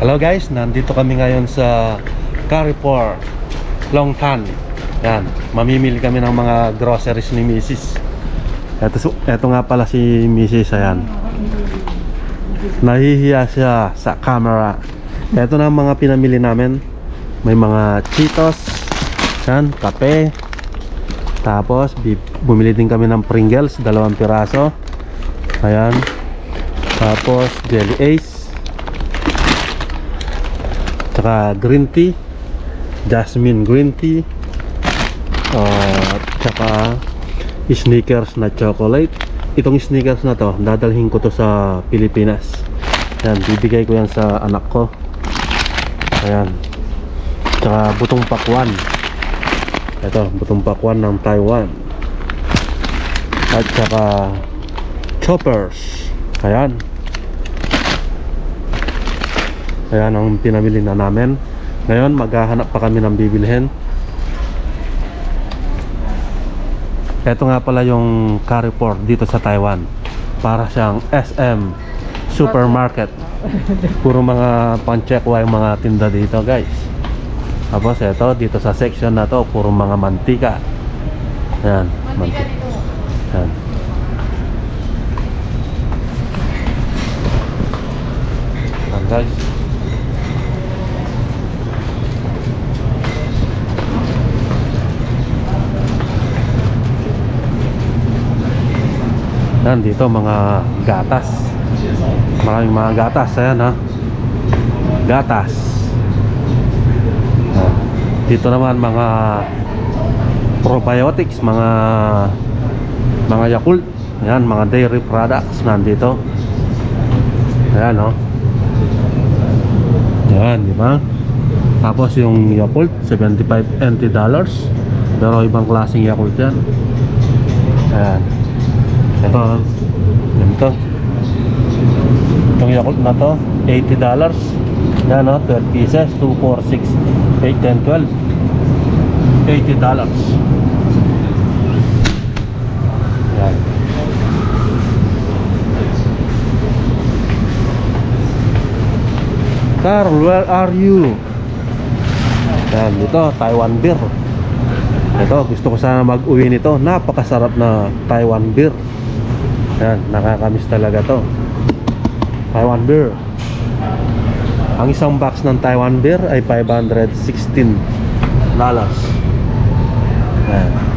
Hello guys, nandito kami ngayon sa Carrefour Longtan. Yan, mamimili kami ng mga groceries ni Mrs. Ito, ito nga pala si Mrs. Ayan. Nahihiya siya sa camera. Ito na ang mga pinamili namin. May mga Cheetos, yan, kape. Tapos, bumili din kami ng Pringles, dalawang piraso. Ayan. Tapos, Jelly Ace. Tsaka green tea. Jasmine green tea. Uh, tsaka sneakers na chocolate. Itong sneakers na to, dadalhin ko to sa Pilipinas. Yan, bibigay ko yan sa anak ko. Ayan. Tsaka butong pakwan. Ito, butong pakwan ng Taiwan. At tsaka choppers. Ayan. Ayan ang pinamili na namin. Ngayon, maghahanap pa kami ng bibilhin. Ito nga pala yung Carrefour dito sa Taiwan. Para siyang SM supermarket. Puro mga panchekwa yung mga tinda dito, guys. Tapos ito, dito sa section na to, puro mga mantika. Ayan, mantika. Ayan. Ayan, guys. Yan dito mga gatas. Maraming mga gatas ayan ha. Gatas. Yan. Dito naman mga probiotics, mga mga Yakult. Yan, mga dairy products nandito. Ayan no. Yan, di ba? Tapos yung Yakult, 75 NT dollars. Pero ibang klaseng Yakult yan. Ayan. Ito, ganito. Itong Yakult na to, 80 dollars. Yan no, 12 pieces, 2, 4, 6, 8, 10, 12. 80 dollars. Yan. Carl, where are you? Yan, ito, Taiwan beer. Ito, gusto ko sana mag-uwi nito. Napakasarap na Taiwan beer. Yan, nakakamiss talaga to. Taiwan beer. Ang isang box ng Taiwan beer ay 516 dollars. Yan.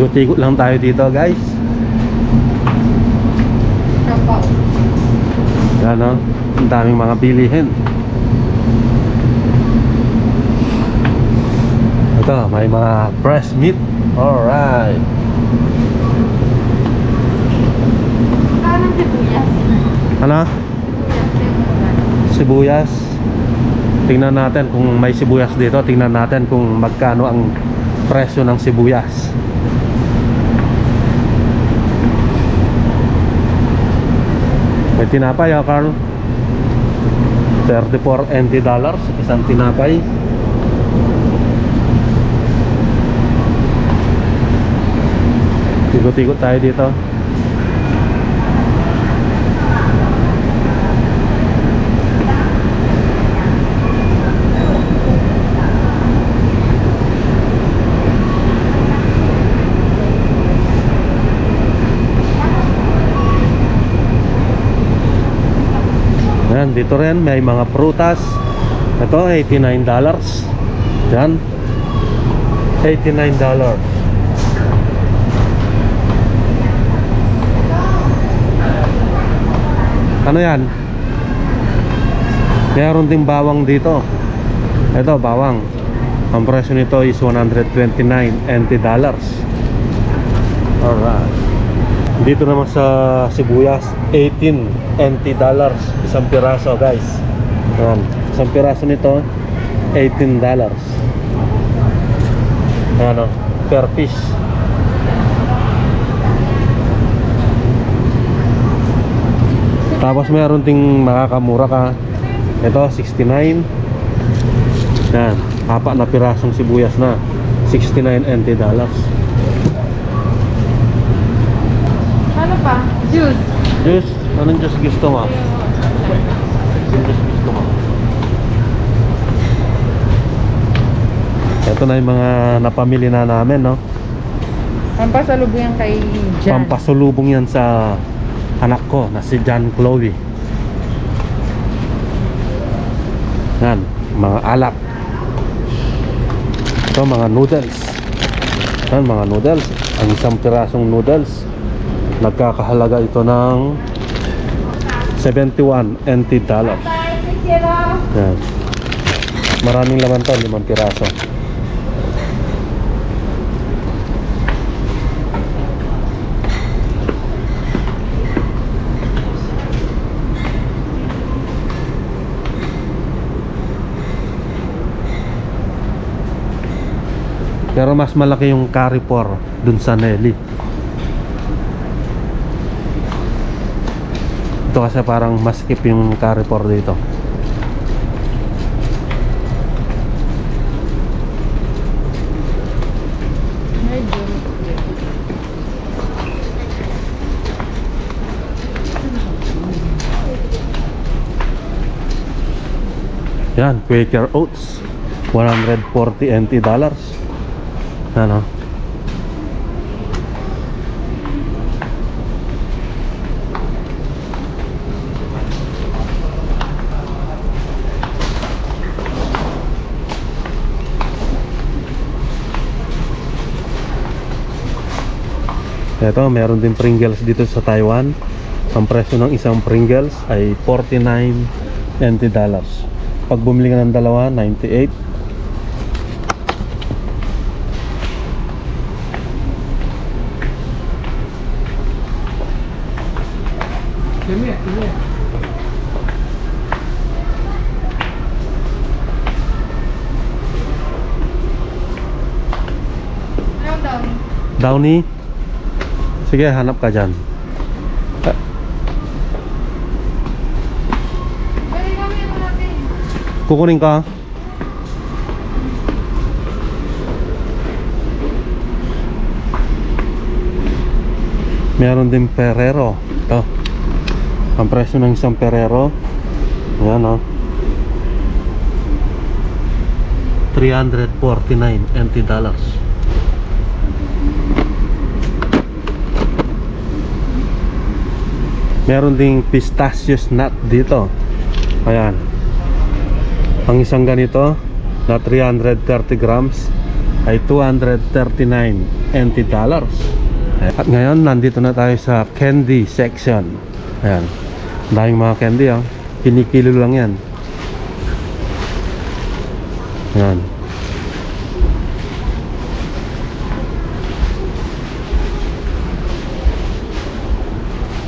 Ikot-ikot lang tayo dito guys. Yan no? Ang daming mga bilihin. Ito, may mga fresh meat. Alright. Ano? Sibuyas. Tingnan natin kung may sibuyas dito. Tingnan natin kung magkano ang presyo ng sibuyas. May tinapay ha, Carl? 34 NT dollars isang tinapay. Ikot-ikot tayo dito. Dito rin may mga prutas. Ito, $89. Yan. $89. Ano yan? Meron ding bawang dito. Ito, bawang. Ang presyo nito is 129 NT dollars. Alright. Dito naman sa sibuyas, 18 NT dollars isang piraso, guys. Yan. Isang piraso nito, 18 dollars. Ano, per piece. Tapos meron ding makakamura ka. Ito, 69. Yan, apat na pirasong sibuyas na. 69 NT dollars. Ano pa? Juice. Juice, anong juice gusto mo? Anong juice gusto mo? Ito na yung mga napamili na namin, no? Pampasalubong yan kay Jan. Pampasulubong yan sa anak ko na si John Chloe. Yan, mga alak. Ito, mga noodles. Yan, mga noodles. Ang isang pirasong noodles, nagkakahalaga ito ng 71 NT dollars. Yan. Maraming laman to, limang piraso. Pero mas malaki yung Carrefour dun sa Nelly. Ito kasi parang maskip yung Carrefour dito. Yan, Quaker Oats. 140 NT dollars. Ano? Ito, meron din Pringles dito sa Taiwan. Ang presyo ng isang Pringles ay 49 NT dollars. Pag bumili ka ng dalawa, 98. Ano daw? Downy. Sige, hanap ka dyan. Ah, kukunin ka. Meron din Ferrero. Ito. Ang presyo ng isang Ferrero. Ayan o. 349 NT dollars. Meron ding pistachios nut dito. Ayan. Ang isang ganito na 330 grams ay 239 NT dollars. At ngayon, nandito na tayo sa candy section. Ayan. Ang Daming mga candy ah. Kinikilo lang yan. Ayan.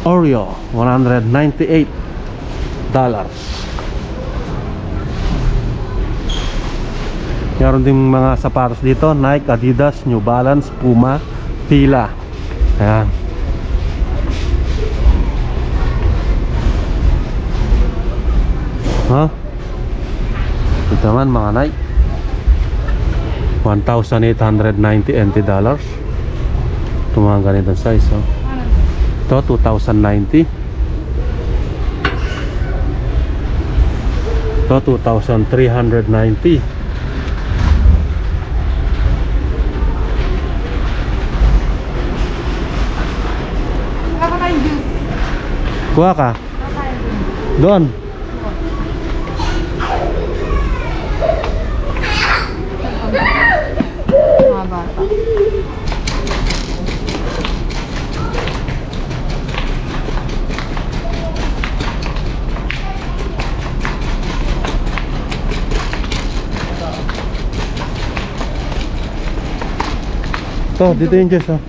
Oreo, 198 dollars. Meron ding mga sapatos dito, Nike, Adidas, New Balance, Puma, Fila. Ayan. Ha? Ito naman mga Nike. 1,890 NT dollars. Ito mga ganitong size, oh. Ito, 2,090. Ito, 2,390. Wala ka tayong juice. Kuha ka. Doon. Mga bata. Ito, dito yung Diyos, oh.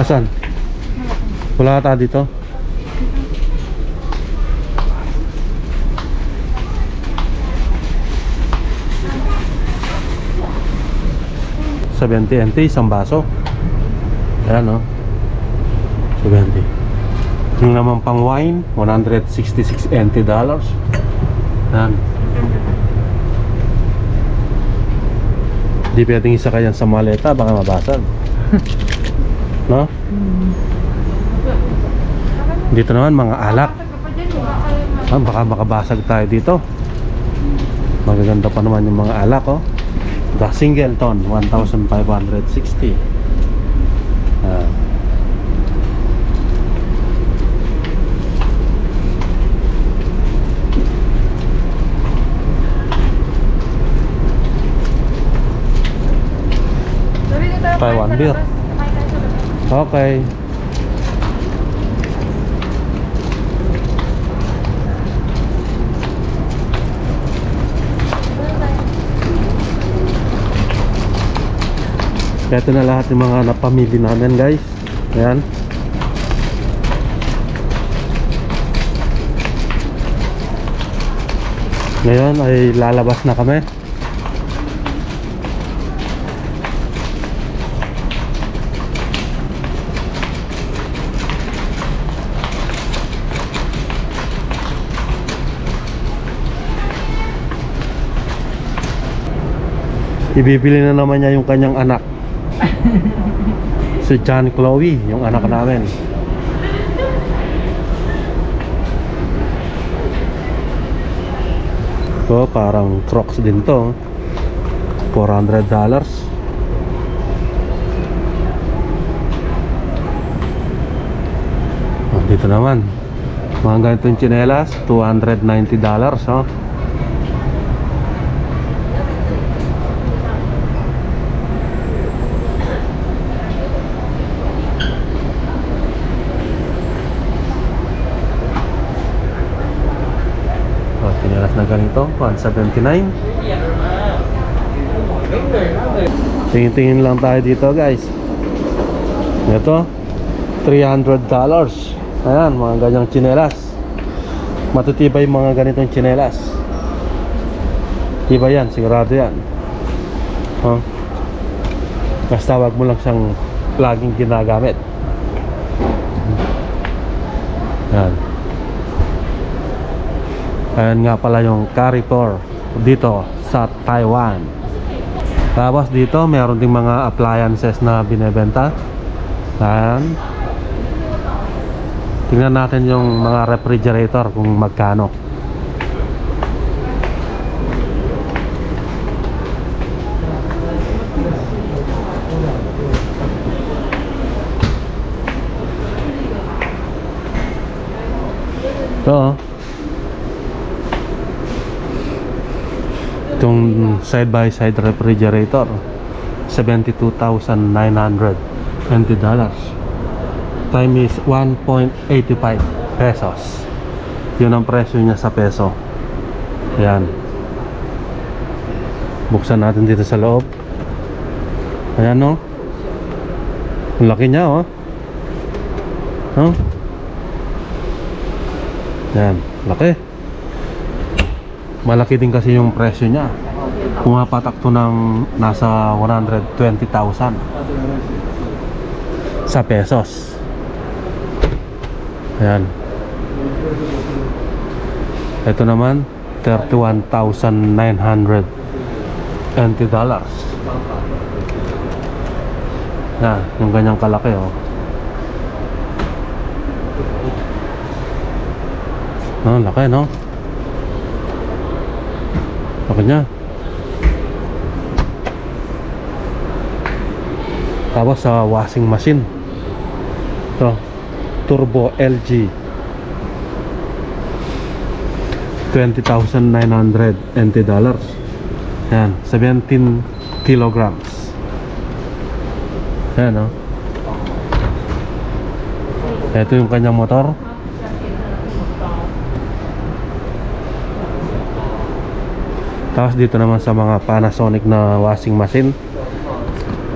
Asan? Wala ka dito? 70 NT isang baso. Ayan oh. 70. Yung naman pang wine, 166 NT dollars. Ayan. Di pwedeng isa kayan sa maleta, baka mabasag. no? Dito naman mga alak. Ma- Ah, baka makabasag tayo dito. Magaganda pa naman yung mga alak, oh. The Singleton, 1,560. Ah. Sabi ko tayo, Taiwan kumain sa beer. labas. Kumain tayo sa labas. Okay. Ito na lahat ng mga napamili namin guys. Ayan. Ngayon ay lalabas na kami. Ibibili na naman niya yung kanyang anak. si John Chloe, yung anak namin. So, parang Crocs din to. 400 dollars. Oh, dito naman. Mga ganitong tsinelas, 290 dollars. Oh, tsinelas na ganito, 179. Tingin-tingin lang tayo dito, guys. Ito, 300 dollars. Ayan, mga ganyang tsinelas. Matutibay mga ganitong tsinelas. Tiba yan, sigurado yan. Huh? Basta wag mo lang siyang laging ginagamit. Yan. Ayan nga pala yung Carrefour dito sa Taiwan. Tapos dito meron ding mga appliances na binebenta. Ayan. Tingnan natin yung mga refrigerator kung magkano. Ito oh. Itong side by side refrigerator 72,900 20 dollars. Time is 1.85 pesos. Yun ang presyo niya sa peso. Ayan. Buksan natin dito sa loob. Ayan no? Ang laki niya oh. No? Ayan laki malaki din kasi yung presyo niya. Pumapatak to ng nasa 120,000 sa pesos. Ayan. Ito naman 31,900 NT dollars. Yan yung ganyang kalaki oh. No, laki no laki niya. Tapos sa washing machine. Ito turbo LG 20,900 NT dollars. Yan 17 kilograms. Yan oh. Ito yung kanyang motor tapos dito naman sa mga Panasonic na washing machine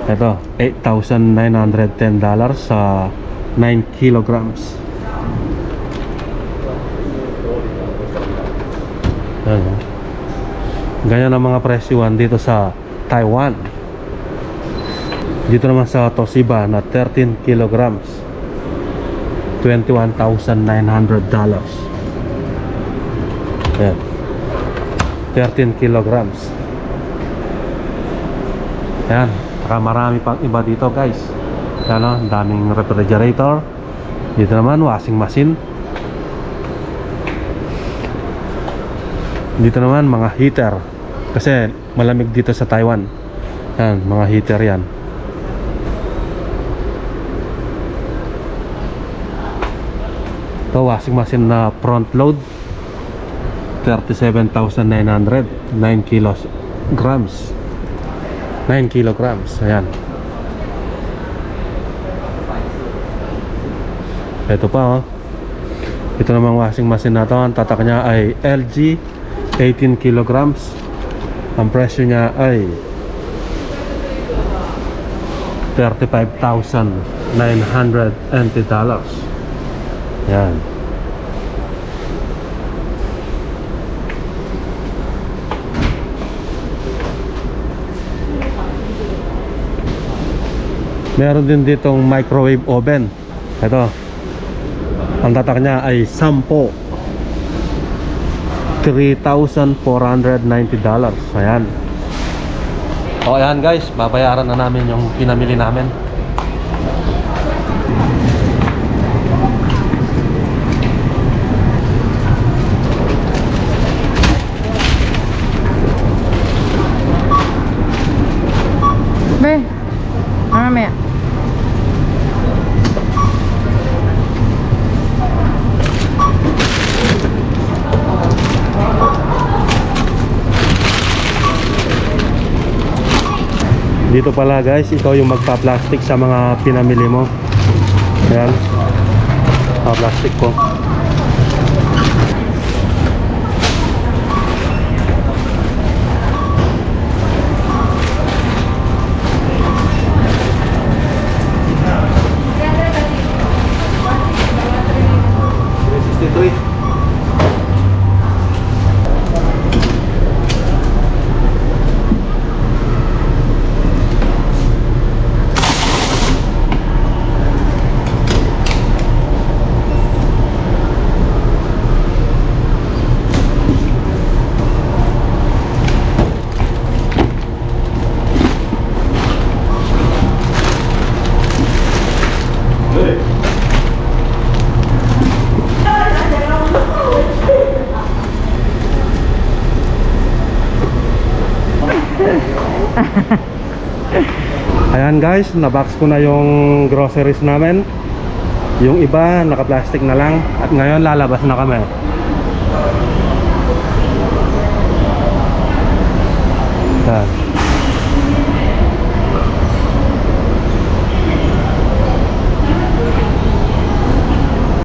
ito, 8,910 dollars sa 9 kilograms. Yan, oh. Ganyan ang mga presyuhan dito sa Taiwan. Dito naman sa Toshiba na 13 kilograms. $21,900 dollars. Ayan. 13 kilograms. Ayan. Saka marami pang iba dito guys. Ayan o, ang daming refrigerator. Dito naman, washing machine. Dito naman, mga heater. Kasi malamig dito sa Taiwan. Yan, mga heater yan. Ito, washing machine na front load. 37,900. 9 kilos grams. 9 kilograms. Ayan. Ito pa oh. Ito namang washing machine na to, ang tatak niya ay LG 18 kilograms. Ang presyo niya ay 35,990 dollars. Yan. Meron din ditong microwave oven. Ito. Ang tatak niya ay 10 $3,490 dollars. Ayan. O ayan guys, babayaran na namin yung pinamili namin. Dito pala guys, ikaw yung magpa-plastic sa mga pinamili mo. Ayan. Pa-plastic ko. Ayan guys, nabox ko na yung groceries namin. Yung iba, naka-plastic na lang. At ngayon, lalabas na kami. Ayan.